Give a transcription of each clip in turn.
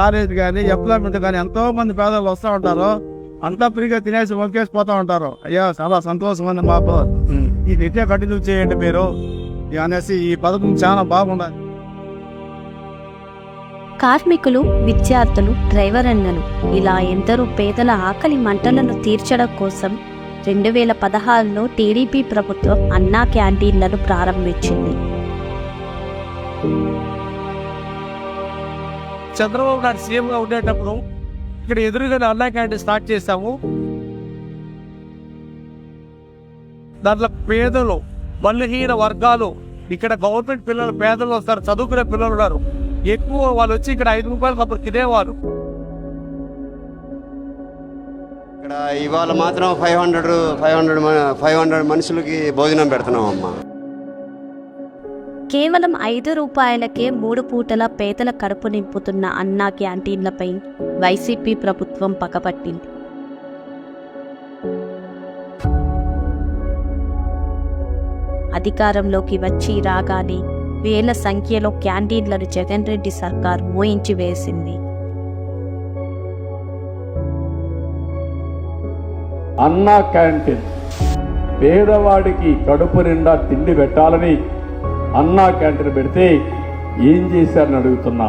College కానీ employment కానీ ఎంతో మంది పేదలు వస్తూ ఉంటారు. అంతా ఫ్రీగా తినేసి వంకేసి పోతా ఉంటారు. అయ్యా చాలా సంతోషం అండి మాకు ఇది ఇట్టే కంటిన్యూ చేయండి మీరు. అనేసి ఈ పథకం చాలా బాగుండాలి. కార్మికులు విద్యార్థులు డ్రైవర్ అన్నలు ఇలా ఎందరో పేదల ఆకలి మంటలను తీర్చడం కోసం రెండు వేల పదహారులో టీడీపీ ప్రభుత్వం అన్నా క్యాంటీన్లను ప్రారంభించింది. చంద్రబాబు నాయుడు సీఎంగా ఉండేటప్పుడు ఇక్కడ ఎదురుగానే అన్నా క్యాంటీన్ స్టార్ట్ చేశాము. దాంట్లో పేదలు బలహీన వర్గాలు ఇక్కడ గవర్నమెంట్ పిల్లలు పేదలు వస్తారు చదువుకునే పిల్లలు ఉన్నారు. ఎక్కువ వాళ్ళు వచ్చి ఇక్కడ ఐదు రూపాయలు అప్పుడు తినేవారు. ఇక్కడ ఇవాళ మాత్రం five hundred five hundred five hundred మనుషులకి భోజనం పెడుతున్నాం అమ్మా కేవలం ఐదు రూపాయలకే మూడు పూటల పేదల కడుపు నింపుతున్న అన్నా క్యాంటీన్లపై వైసీపీ ప్రభుత్వం పగపట్టింది. అధికారంలోకి వచ్చి రాగానే వేల సంఖ్యలో క్యాంటీన్లను జగన్ రెడ్డి సర్కార్ మోయించి వేసింది. అన్నా క్యాంటీన్ పేదవాడికి కడుపు నిండా తిండి పెట్టాలని అన్నా క్యాంటీన్ పెడితే ఏం చేశారని అడుగుతున్నా.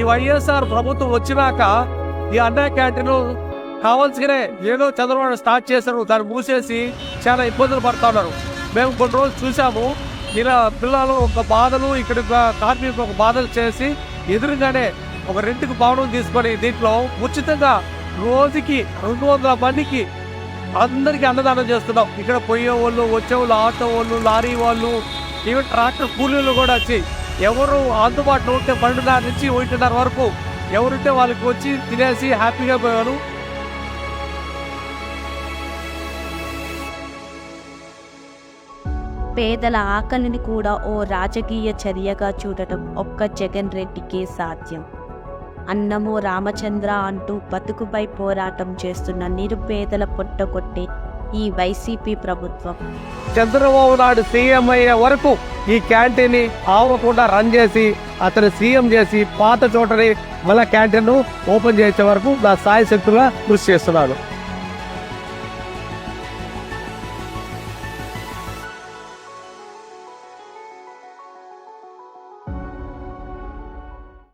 ఈ వైఎస్ఆర్ ప్రభుత్వం వచ్చినాక ఈ అన్నా క్యాంటీన్ కావాల్సిగానే ఏదో చంద్రబాబు స్టార్ట్ చేశారు దాన్ని మూసేసి చాలా ఇబ్బందులు పడతా ఉన్నారు. మేము కొన్ని రోజులు చూసాము ఇలా పిల్లలు ఒక బాధలు ఇక్కడ కార్మికులు ఒక బాధలు చేసి ఎదురుగానే ఒక రెంట్కి భవనం తీసుకొని దీంట్లో ఉచితంగా రోజుకి రెండు వందల మందికి అందరికీ అన్నదానం చేస్తున్నాం. ఇక్కడ పోయే వాళ్ళు వచ్చే వాళ్ళు ఆటో వాళ్ళు లారీ వాళ్ళు ఈవెన్ ట్రాక్టర్ కూలీలు కూడా వచ్చి ఎవరు అందుబాటులో ఉంటే పన్నెండున్నర నుంచి ఒకటిన్నర వరకు ఎవరుంటే వాళ్ళకి వచ్చి తినేసి హ్యాపీగా పోయారు. పేదల ఆకలిని కూడా ఓ రాజకీయ చర్యగా చూడటం ఒక్క జగన్ రెడ్డికే సాధ్యం. అన్నము రామచంద్ర అంటూ బతుకుపై పోరాటం చేస్తున్న నిరుపేదల పొట్టగొట్టే ఈ వైసీపీ ప్రభుత్వం. చంద్రబాబు నాయుడు సీఎం అయ్యే వరకు ఈ క్యాంటీన్ ఆవకుండా రన్ చేసి అతను సీఎం చేసి పాత చోటని మళ్ళా క్యాంటీన్ ఓపెన్ చేసే వరకు నా సాయి కృషి చేస్తున్నాను.